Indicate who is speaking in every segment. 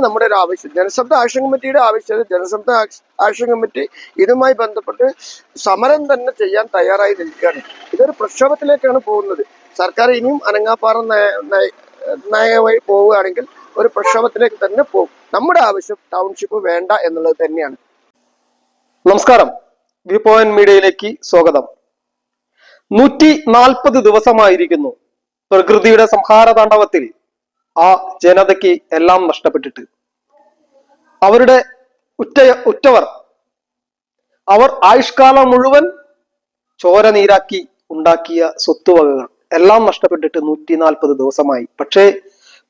Speaker 1: നമ്മുടെ ഒരു ആവശ്യം. ജനശബ്ദ ആക്ഷൻ കമ്മിറ്റിയുടെ ആവശ്യം ജനശബ്ദ ആക്ഷൻ കമ്മിറ്റി ഇതുമായി ബന്ധപ്പെട്ട് സമരം തന്നെ ചെയ്യാൻ തയ്യാറായി നിൽക്കുകയാണ്. ഇതൊരു പ്രക്ഷോഭത്തിലേക്കാണ് പോകുന്നത്. സർക്കാർ ഇനിയും അനങ്ങാപ്പാറ നയ- നയ- നയമായി പോവുകയാണെങ്കിൽ ഒരു പ്രക്ഷോഭത്തിലേക്ക് തന്നെ പോകും. നമ്മുടെ ആവശ്യം ടൗൺഷിപ്പ് വേണ്ട എന്നുള്ളത് തന്നെയാണ്.
Speaker 2: നമസ്കാരം. വ്യൂ പോയിന്റ് മീഡിയയിലേക്ക് സ്വാഗതം. നൂറ്റി നാൽപ്പത് ദിവസമായിരിക്കുന്നു. പ്രകൃതിയുടെ സംഹാര താണ്ഡവത്തിൽ ആ ജനതയ്ക്ക് എല്ലാം നഷ്ടപ്പെട്ടിട്ട്. അവരുടെ ഉറ്റ ഉറ്റവർ അവർ ആയുഷ്കാലം മുഴുവൻ ചോര നീരാക്കി ഉണ്ടാക്കിയ സ്വത്തുവകകൾ എല്ലാം നഷ്ടപ്പെട്ടിട്ട് നൂറ്റി നാൽപ്പത് ദിവസമായി. പക്ഷേ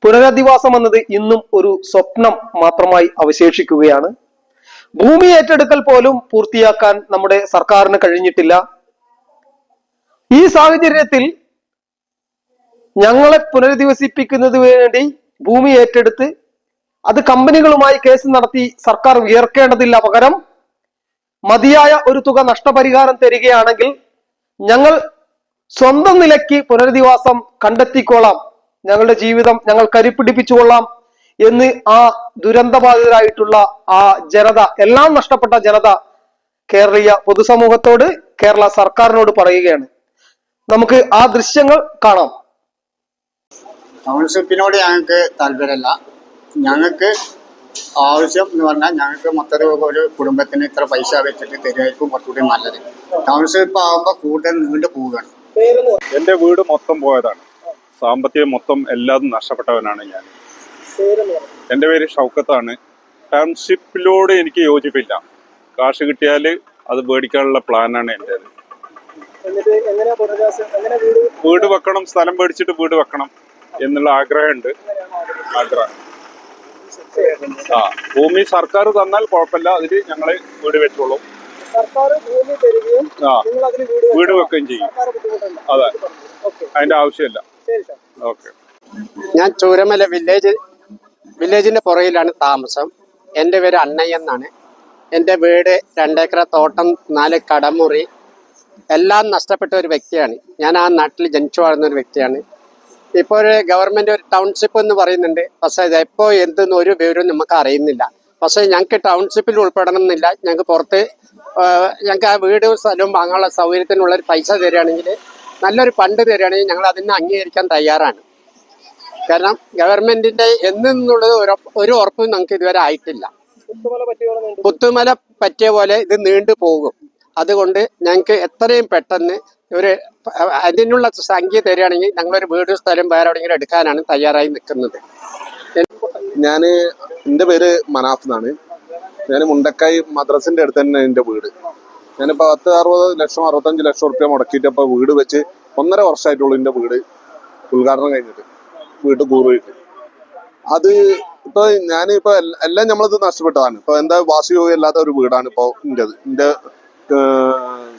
Speaker 2: പുനരധിവാസം എന്നത് ഇന്നും ഒരു സ്വപ്നം മാത്രമായി അവശേഷിക്കുകയാണ്. ഭൂമി ഏറ്റെടുക്കൽ പോലും പൂർത്തിയാക്കാൻ നമ്മുടെ സർക്കാരിന് കഴിഞ്ഞിട്ടില്ല. ഈ സാഹചര്യത്തിൽ ഞങ്ങളെ പുനരധിവസിപ്പിക്കുന്നത് വേണ്ടി ഭൂമി ഏറ്റെടുത്ത് അത് കമ്പനികളുമായി കേസ് നടത്തി സർക്കാർ ഉയർക്കേണ്ടതില്ല പകരം മതിയായ ഒരു തുക നഷ്ടപരിഹാരം തരികയാണെങ്കിൽ ഞങ്ങൾ സ്വന്തം നിലയ്ക്ക് പുനരധിവാസം കണ്ടെത്തിക്കോളാം. ഞങ്ങളുടെ ജീവിതം ഞങ്ങൾ കരിപ്പിടിപ്പിച്ചുകൊള്ളാം എന്ന് ആ ദുരന്തബാധിതരായിട്ടുള്ള ആ ജനത എല്ലാം നഷ്ടപ്പെട്ട ജനത കേരളീയ പൊതുസമൂഹത്തോട് കേരള സർക്കാരിനോട് പറയുകയാണ്. നമുക്ക് ആ ദൃശ്യങ്ങൾ കാണാം.
Speaker 3: ടൗൺഷിപ്പിനോട് ഞങ്ങൾക്ക് താല്പര്യമല്ല. ഞങ്ങൾക്ക് ആവശ്യം എന്ന് പറഞ്ഞാൽ ഞങ്ങൾക്ക് മൊത്തം ഒരു കുടുംബത്തിന് ഇത്ര പൈസ വെച്ചിട്ട് തരുമായിരിക്കും കുറച്ചുകൂടി നല്ലത്. ടൗൺഷിപ്പ് ആകുമ്പോൾ കൂടുതൽ നീണ്ടു പോവുകയാണ്.
Speaker 4: എന്റെ വീട് മൊത്തം പോയതാണ്. സാമ്പത്തികം മൊത്തം എല്ലാതും നഷ്ടപ്പെട്ടവനാണ് ഞാൻ. എന്റെ പേര് ഷൗക്കത്താണ്. ടൗൺഷിപ്പിലോട് എനിക്ക് യോജിപ്പില്ല. കാശ് കിട്ടിയാൽ അത് മേടിക്കാനുള്ള പ്ലാനാണ് എന്റെ വീട് വെക്കണം സ്ഥലം മേടിച്ചിട്ട് വീട് വെക്കണം. എന്നുള്ള ആഗ്രഹമുണ്ട്. ആഗ്രഹം. ആ ഭൂമി സർക്കാർ തന്നാൽ കുഴപ്പമില്ല. അതിൽ ഞങ്ങൾ വീട് വെച്ചോളും.
Speaker 2: സർക്കാർ ഭൂമി തരികയും
Speaker 4: ആ
Speaker 2: നിങ്ങൾ അതിന്
Speaker 4: വീട് വെക്കുകയും ചെയ്യും. അതെ. അതിന്റെ ആവശ്യമില്ല. ഓക്കെ.
Speaker 5: ഞാൻ ചൂരമല വില്ലേജ് വില്ലേജിന്റെ പുറയിലാണ് താമസം. എന്റെ പേര് അണ്ണയ്യ എന്നാണ്. എന്റെ വീട് രണ്ടേക്കർ തോട്ടം നാല് കടമുറി. എല്ലാം നഷ്ടപ്പെട്ട ഒരു വ്യക്തിയാണ്. ഞാൻ ആ നാട്ടിൽ ജനിച്ചു വളർന്ന ഒരു വ്യക്തിയാണ്. ഇപ്പോൾ ഒരു ഗവൺമെന്റ് ഒരു ടൗൺഷിപ്പ് എന്ന് പറയുന്നുണ്ട്. പക്ഷേ എപ്പോൾ എന്തെന്ന് ഒരു വിവരവും നമുക്ക് അറിയുന്നില്ല. പക്ഷേ ഞങ്ങൾക്ക് ടൗൺഷിപ്പിൽ ഉൾപ്പെടണം എന്നില്ല ഞങ്ങൾക്ക് പുറത്ത് ഞങ്ങൾക്ക് ആ വീട് സ്ഥലവും വാങ്ങാനുള്ള സൗകര്യത്തിനുള്ള ഒരു പൈസ തരികയാണെങ്കിൽ നല്ലൊരു ഫണ്ട് തരികയാണെങ്കിൽ ഞങ്ങൾ അതിനെ അംഗീകരിക്കാൻ തയ്യാറാണ്. കാരണം ഗവൺമെന്റിന്റെ എന്നുള്ളത് ഒരു ഉറപ്പും നമുക്ക് ഇതുവരെ ആയിട്ടില്ല. പുത്തുമല പറ്റിയ പോലെ ഇത് നീണ്ടു പോകും അതുകൊണ്ട് ഞങ്ങൾക്ക് എത്രയും പെട്ടെന്ന് ഒരു അതിനുള്ള സംഖ്യ തരികയാണെങ്കിൽ ഞങ്ങളൊരു വീട് സ്ഥലം വേറെ എവിടെയെങ്കിലും എടുക്കാനാണ് തയ്യാറായി നിൽക്കുന്നത്.
Speaker 6: ഞാൻ എന്റെ പേര് മനാഫ് എന്നാണ്. ഞാൻ മുണ്ടക്കായി മദ്രസിന്റെ അടുത്ത് തന്നെ എന്റെ വീട്. ഞാനിപ്പോൾ പത്ത് അറുപത് ലക്ഷം അറുപത്തഞ്ച് ലക്ഷം റുപ്യ മുടക്കിയിട്ട് ഇപ്പോൾ വീട് വെച്ച് ഒന്നര വർഷമായിട്ടുള്ളൂ എന്റെ വീട് ഉദ്ഘാടനം കഴിഞ്ഞിട്ട് വീട്ട് കൂറുപോയിട്ട് അത് ഇപ്പൊ ഞാനിപ്പോ എല്ല- നമ്മളത് നഷ്ടപ്പെട്ടതാണ്. ഇപ്പൊ എന്താ വാസയോഗ്യം ഇല്ലാത്ത ഒരു വീടാണ് ഇപ്പൊ എന്റെത് എന്റെ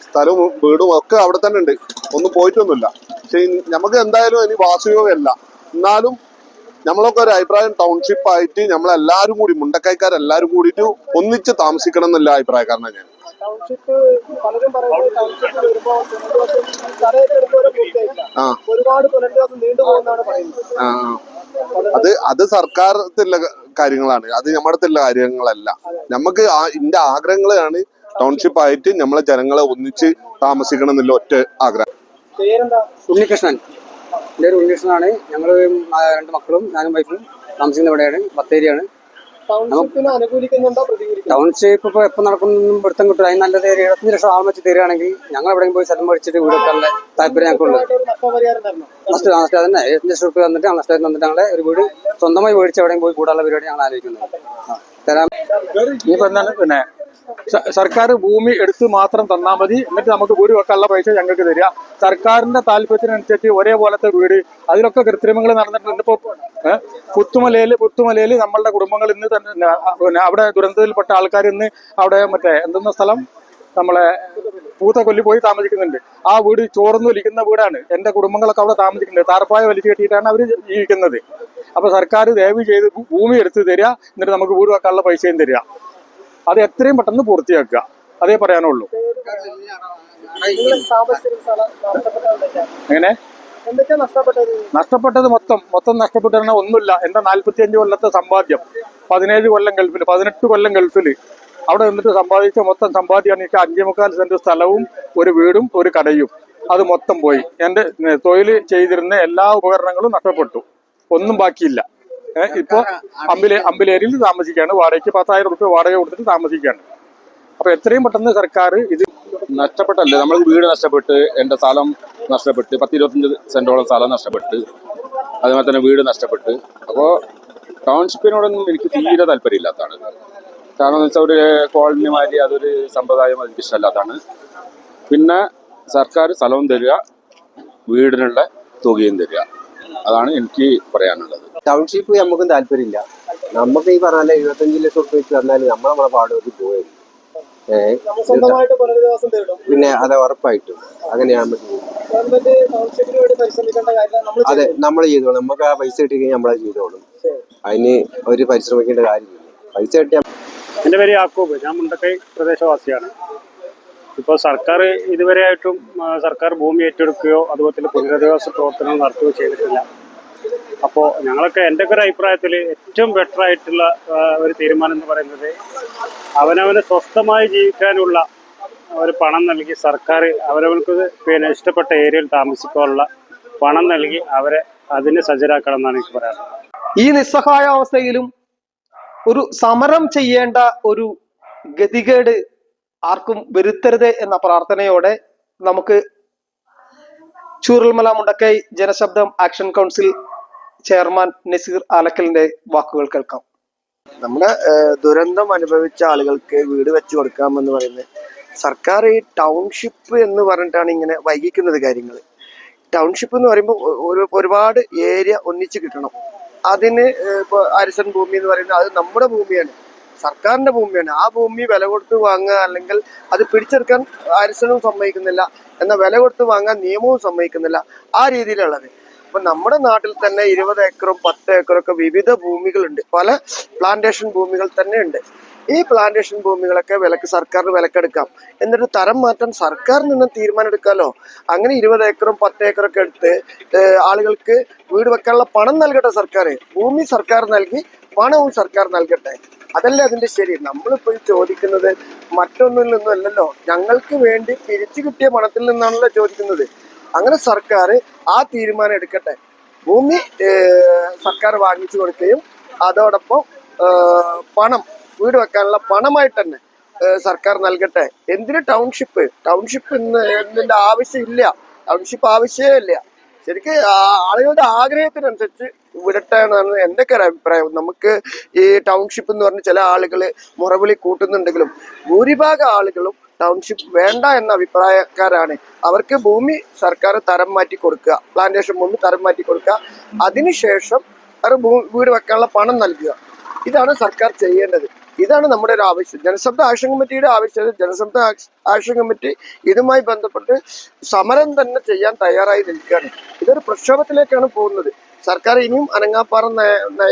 Speaker 6: സ്ഥലവും വീടും ഒക്കെ അവിടെ തന്നെ ഉണ്ട്. ഒന്നും പോയിട്ടൊന്നുമില്ല. പക്ഷെ നമുക്ക് എന്തായാലും ഇനി വാസയോഗ്യമല്ല എന്നാലും നമ്മളൊക്കെ ഒരു അഭിപ്രായം ടൗൺഷിപ്പ് ആയിട്ട് നമ്മളെല്ലാരും കൂടി മുണ്ടക്കൈക്കാരെല്ലാരും കൂടിയിട്ട് ഒന്നിച്ച് താമസിക്കണം എന്നുള്ള അഭിപ്രായക്കാരനാണ് ഞാൻ.
Speaker 2: ടൗൺഷിപ്പ് പലരും പറയുന്നത് വരുമ്പോ ഒരുപാട് പുനരധിവാസം പറയുന്നത്.
Speaker 6: അത് അത് സർക്കാരത്തിലുള്ള കാര്യങ്ങളാണ്. അത് നമ്മുടെ കാര്യങ്ങളല്ല. നമുക്ക് ആ- ഇന്റെ ആഗ്രഹങ്ങളാണ് ടൗൺഷിപ്പ് ആയിട്ട് നമ്മളെ ജനങ്ങളെ ഒന്നിച്ച് താമസിക്കണം എന്നുള്ള ഒറ്റ ആഗ്രഹം.
Speaker 5: ഉണ്ണികൃഷ്ണൻ. എന്റെ പേര് ഉണ്ണികൃഷ്ണനാണ്. ഞങ്ങൾ രണ്ട് മക്കളും ഞാനും വൈഫും താമസിക്കുന്ന ഇവിടെയാണ് ബത്തേരിയാണ്. ടൗൺഷിപ്പ് ഇപ്പോൾ എപ്പോൾ നടക്കുന്നൊന്നും പിടുത്തം കിട്ടും അതിന് നല്ലത് ഇരുപത്തഞ്ച് ലക്ഷം ആൾ വെച്ച് തരികയാണെങ്കിൽ ഞങ്ങൾ എവിടെയും പോയി സ്ഥലം മേടിച്ചിട്ട് വീട് വെക്കാനുള്ള താല്പര്യം ഞങ്ങൾക്കുള്ളത് നഷ്ടം നഷ്ടം തന്നെ. എഴുപത്തഞ്ച് ലക്ഷം റുപ്യ തന്നിട്ട് ഞങ്ങൾ നഷ്ടം തന്നിട്ട് ഞങ്ങളെ ഒരു വീട് സ്വന്തമായി മേടിച്ച് എവിടെയും പോയി കൂടാനുള്ള പരിപാടി ഞങ്ങൾ ആലോചിക്കുന്നത് തരാം.
Speaker 7: ഇനിയിപ്പോ എന്താണ്? പിന്നെ സർക്കാർ ഭൂമി എടുത്ത് മാത്രം തന്നാൽ മതി. എന്നിട്ട് നമുക്ക് വെക്കാനുള്ള പൈസ ഞങ്ങൾക്ക് തരിക. സർക്കാരിന്റെ താല്പര്യത്തിനനുസരിച്ച് ഒരേപോലത്തെ വീട് അതിലൊക്കെ കൃത്രിമങ്ങൾ നടന്നിട്ടുണ്ട്. ഇപ്പോ ഏഹ്, പുത്തുമലയിൽ പുത്തുമലയിൽ നമ്മളുടെ കുടുംബങ്ങൾ ഇന്ന് തന്നെ പിന്നെ അവിടെ ദുരന്തത്തിൽപ്പെട്ട ആൾക്കാർ ഇന്ന് അവിടെ മറ്റേ എന്തെന്ന സ്ഥലം? നമ്മളെ പൂത്തക്കൊല്ലി പോയി താമസിക്കുന്നുണ്ട്. ആ വീട് ചോർന്നു വലിക്കുന്ന വീടാണ്. എന്റെ കുടുംബങ്ങളൊക്കെ അവിടെ താമസിക്കുന്നുണ്ട്. താർപ്പായ വലിച്ചു കെട്ടിയിട്ടാണ് അവർ ജീവിക്കുന്നത്. അപ്പോൾ സർക്കാർ ദയവ് ചെയ്ത് ഭൂമി എടുത്ത് തരിക. എന്നിട്ട് നമുക്ക് വീട് വെക്കാനുള്ള പൈസയും തരിക. അത് എത്രയും പെട്ടെന്ന് പൂർത്തിയാക്കുക. അതേ പറയാനുള്ളൂ. എങ്ങനെ?
Speaker 2: നഷ്ടപ്പെട്ടത്
Speaker 7: മൊത്തം മൊത്തം നഷ്ടപ്പെട്ടു ഒന്നുമില്ല. എന്റെ നാല്പത്തിയഞ്ച് കൊല്ലത്തെ സമ്പാദ്യം പതിനേഴ് കൊല്ലം ഗൾഫിൽ പതിനെട്ട് കൊല്ലം ഗൾഫിൽ അവിടെ നിന്നിട്ട് സമ്പാദിച്ച മൊത്തം സമ്പാദ്യമാണ് എനിക്ക് അഞ്ചേ മുക്കാൽ സെന്റ് സ്ഥലവും ഒരു വീടും ഒരു കടയും. അത് മൊത്തം പോയി. എന്റെ തൊഴിൽ ചെയ്തിരുന്ന എല്ലാ ഉപകരണങ്ങളും നഷ്ടപ്പെട്ടു. ഒന്നും ബാക്കിയില്ല. ഏഹ് ഇപ്പോ അമ്പിലേ അമ്പിലേരിയിൽ താമസിക്കുകയാണ്. വാടകയ്ക്ക് പത്തായിരം റുപ്യ വാടക കൊടുത്തിട്ട് താമസിക്കുകയാണ്. അപ്പോൾ എത്രയും പെട്ടെന്ന് സർക്കാർ ഇത്
Speaker 6: നഷ്ടപ്പെട്ടല്ലേ? നമ്മൾ വീട് നഷ്ടപ്പെട്ട് എന്റെ സ്ഥലം നഷ്ടപ്പെട്ട് പത്ത് ഇരുപത്തഞ്ച് സെന്റോളം സ്ഥലം നഷ്ടപ്പെട്ട് അതുപോലെ തന്നെ വീട് നഷ്ടപ്പെട്ട്. അപ്പോൾ ടൗൺഷിപ്പിനോടൊന്നും എനിക്ക് തീരെ താല്പര്യമില്ലാത്തതാണ്. കാരണം എന്ന് വെച്ചാൽ ഒരു കോളനി മാതിരി അതൊരു സമ്പ്രദായം എനിക്ക് ഇഷ്ടമല്ലാത്തതാണ്. പിന്നെ സർക്കാർ സ്ഥലവും തരിക വീടിനുള്ള തുകയും തരിക. അതാണ് എനിക്ക് പറയാനുള്ളത്.
Speaker 5: ടൗൺഷിപ്പ് നമുക്കും താല്പര്യമില്ല. നമുക്ക് ഈ പറഞ്ഞ എഴുപത്തഞ്ച് ലക്ഷം റുപ്യ വെച്ച് തന്നാൽ നമ്മൾ നമ്മളെ പാടുപറ്റി പോയി പിന്നെ അത് ഉറപ്പായിട്ടും. അങ്ങനെയാണ്
Speaker 2: നമ്മൾ
Speaker 5: അതെ നമ്മൾ ചെയ്തോളും. നമുക്ക് ആ പൈസ കിട്ടി കഴിഞ്ഞാൽ നമ്മളത് ചെയ്തോളും. അതിന് ഒരു പരിശ്രമിക്കേണ്ട കാര്യമില്ല. പൈസ കിട്ടിയാൽ
Speaker 8: എന്റെ പേര് യാക്കൂബ്. ഞാൻ മുണ്ടക്കൈ പ്രദേശവാസിയാണ്. ഇപ്പോൾ സർക്കാർ ഇതുവരെയായിട്ടും സർക്കാർ ഭൂമി ഏറ്റെടുക്കുകയോ അതുപോലെ തന്നെ പുനരധിവാസ പ്രവർത്തനങ്ങൾ നടത്തുകയോ ചെയ്തിട്ടില്ല. അപ്പോൾ ഞങ്ങളൊക്കെ എന്റെ ഒക്കെ ഒരു അഭിപ്രായത്തിൽ ഏറ്റവും ബെറ്റർ ആയിട്ടുള്ള ഒരു തീരുമാനം എന്ന് പറയുന്നത് അവനവന് സ്വസ്ഥമായി ജീവിക്കാനുള്ള ഒരു പണം നൽകി സർക്കാർ അവരവർക്ക് പിന്നെ ഇഷ്ടപ്പെട്ട ഏരിയയിൽ താമസിക്കാനുള്ള പണം നൽകി അവരെ അതിന് സജ്ജരാക്കണം എന്നാണ് എനിക്ക് പറയാനുള്ളത്.
Speaker 2: ഈ നിസ്സഹായ അവസ്ഥയിലും ഒരു സമരം ചെയ്യേണ്ട ഒരു ഗതികേട് ആർക്കും വരുത്തരുത് എന്ന പ്രാർത്ഥനയോടെ നമുക്ക് Chooralmala Mundakkai Janashabdam action council chairman Naseer ആലക്കലിന്റെ വാക്കുകൾ കേൾക്കാം.
Speaker 1: നമ്മുടെ ദുരന്തം അനുഭവിച്ച ആളുകൾക്ക് വീട് വെച്ചു കൊടുക്കാമെന്ന് പറയുന്നത് സർക്കാർ ഈ ടൗൺഷിപ്പ് എന്ന് പറഞ്ഞിട്ടാണ് ഇങ്ങനെ വൈകിക്കുന്നത് കാര്യങ്ങൾ. ടൗൺഷിപ്പ് എന്ന് പറയുമ്പോൾ ഒരു ഒരുപാട് ഏരിയ ഒന്നിച്ച് കിട്ടണം. അതിന് ഇപ്പോൾ ഇപ്പൊ അരിസൻ ഭൂമി എന്ന് പറയുന്നത് അത് നമ്മുടെ ഭൂമിയാണ്. സർക്കാരിന്റെ ഭൂമിയാണ്. ആ ഭൂമി വില കൊടുത്ത് വാങ്ങുക അല്ലെങ്കിൽ അത് പിടിച്ചെടുക്കാൻ അരിസനും സമ്മതിക്കുന്നില്ല എന്നാൽ വില കൊടുത്ത് വാങ്ങാൻ നിയമവും സമ്മതിക്കുന്നില്ല ആ രീതിയിലുള്ളത്. അപ്പൊ നമ്മുടെ നാട്ടിൽ തന്നെ ഇരുപത് ഏക്കറും പത്ത് ഏക്കറും ഒക്കെ വിവിധ ഭൂമികളുണ്ട്. പല പ്ലാന്റേഷൻ ഭൂമികൾ തന്നെ ഉണ്ട് ഈ പ്ലാന്റേഷൻ ഭൂമികളൊക്കെ വിലക്ക് സർക്കാരിന് വിലക്കെടുക്കാം. എന്നിട്ട് തരം മാറ്റം സർക്കാരിൽ നിന്ന് തീരുമാനം എടുക്കാമല്ലോ അങ്ങനെ ഇരുപത് ഏക്കറും പത്ത് ഏക്കറൊക്കെ എടുത്ത് ആളുകൾക്ക് വീട് വെക്കാനുള്ള പണം നൽകട്ടെ സർക്കാർ ഭൂമി സർക്കാർ നൽകി പണവും സർക്കാർ നൽകട്ടെ. അതല്ലേ അതിന്റെ ശരി. നമ്മളിപ്പോൾ ചോദിക്കുന്നത് മറ്റൊന്നിൽ നിന്നും അല്ലല്ലോ. ഞങ്ങൾക്ക് വേണ്ടി പിരിച്ചു കിട്ടിയ പണത്തിൽ നിന്നാണല്ലോ ചോദിക്കുന്നത്. അങ്ങനെ സർക്കാർ ആ തീരുമാനം എടുക്കട്ടെ. ഭൂമി സർക്കാർ വാങ്ങിച്ചു കൊടുക്കുകയും അതോടൊപ്പം പണം വീട് വെക്കാനുള്ള പണമായിട്ട് തന്നെ സർക്കാർ നൽകട്ടെ. എന്തിന് ടൗൺഷിപ്പ്? ടൗൺഷിപ്പ് ഇന്ന് എന്നതിന്റെ ആവശ്യമില്ല. ടൗൺഷിപ്പ് ആവശ്യമേ ഇല്ല. ശരിക്കും ആളുകളുടെ ആഗ്രഹത്തിനനുസരിച്ച് വിടട്ടെ എന്നാണ് എന്റെ ഒക്കെ അഭിപ്രായം. നമുക്ക് ഈ ടൗൺഷിപ്പ് എന്ന് പറഞ്ഞ ചില ആളുകൾ മുറവിളി കൂട്ടുന്നുണ്ടെങ്കിലും ഭൂരിഭാഗം ആളുകളും ടൗൺഷിപ്പ് വേണ്ട എന്ന അഭിപ്രായക്കാരാണ്. അവർക്ക് ഭൂമി സർക്കാർ തരം മാറ്റി കൊടുക്കുക. പ്ലാന്റേഷൻ ഭൂമി തരം മാറ്റി കൊടുക്കുക. അതിനുശേഷം അവർ വീട് വെക്കാനുള്ള പണം നൽകുക. ഇതാണ് സർക്കാർ ചെയ്യേണ്ടത്. ഇതാണ് നമ്മുടെ ഒരു ആവശ്യം. ജനശബ്ദ ആക്ഷൻ കമ്മിറ്റിയുടെ ആവശ്യം. ജനശബ്ദ ആക്ഷൻ കമ്മിറ്റി ഇതുമായി ബന്ധപ്പെട്ട് സമരം തന്നെ ചെയ്യാൻ തയ്യാറായി നിൽക്കുകയാണ്. ഇതൊരു പ്രക്ഷോഭത്തിലേക്കാണ് പോകുന്നത്. സർക്കാർ ഇനിയും അനങ്ങാപ്പാറ നയ-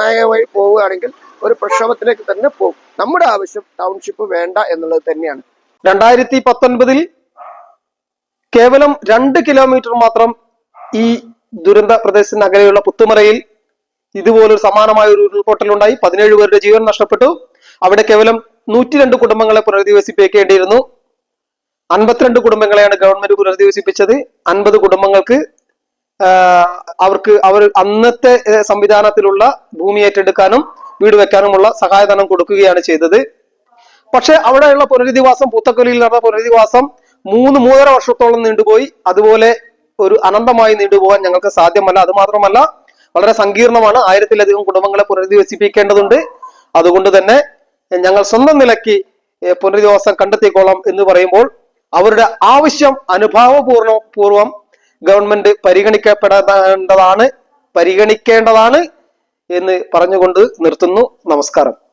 Speaker 1: നയമായി പോവുകയാണെങ്കിൽ ഒരു പ്രക്ഷോഭത്തിലേക്ക് തന്നെ പോകും. നമ്മുടെ ആവശ്യം ടൗൺഷിപ്പ് വേണ്ട എന്നുള്ളത് തന്നെയാണ്.
Speaker 2: രണ്ടായിരത്തി പത്തൊൻപതിൽ കേവലം രണ്ട് കിലോമീറ്റർ മാത്രം ഈ ദുരന്ത പ്രദേശത്തിന് അകലെയുള്ള പുത്തുമലയിൽ ഇതുപോലൊരു സമാനമായ ഒരു ഉരുൾപൊട്ടലുണ്ടായി പതിനേഴ് പേരുടെ ജീവൻ നഷ്ടപ്പെട്ടു. അവിടെ കേവലം നൂറ്റി രണ്ട് കുടുംബങ്ങളെ പുനരധിവസിപ്പിക്കേണ്ടിയിരുന്നു. അൻപത്തിരണ്ട് കുടുംബങ്ങളെയാണ് ഗവൺമെന്റ് പുനരധിവസിപ്പിച്ചത്. അൻപത് കുടുംബങ്ങൾക്ക് അവർക്ക് അവർ അന്നത്തെ സംവിധാനത്തിലുള്ള ഭൂമി ഏറ്റെടുക്കാനും വീട് വെക്കാനുമുള്ള സഹായധനം കൊടുക്കുകയാണ് ചെയ്തത്. പക്ഷെ അവിടെയുള്ള പുനരധിവാസം പൂത്തക്കൊലിയിൽ നടന്ന പുനരധിവാസം മൂന്ന് മൂന്നര വർഷത്തോളം നീണ്ടുപോയി. അതുപോലെ ഒരു അനന്തമായി നീണ്ടുപോകാൻ ഞങ്ങൾക്ക് സാധ്യമല്ല. അത് മാത്രമല്ല വളരെ സങ്കീർണമാണ്. ആയിരത്തിലധികം കുടുംബങ്ങളെ പുനരധിവസിപ്പിക്കേണ്ടതുണ്ട്. അതുകൊണ്ട് തന്നെ ഞങ്ങൾ സ്വന്തം നിലയ്ക്ക് പുനരധിവാസം കണ്ടെത്തിക്കോളാം എന്ന് പറയുമ്പോൾ അവരുടെ ആവശ്യം അനുഭാവപൂർണ പൂർവം ഗവൺമെന്റ് പരിഗണിക്കപ്പെടേണ്ടതാണ് പരിഗണിക്കേണ്ടതാണ്. എന്ന് പറഞ്ഞുകൊണ്ട് നിർത്തുന്നു. നമസ്കാരം.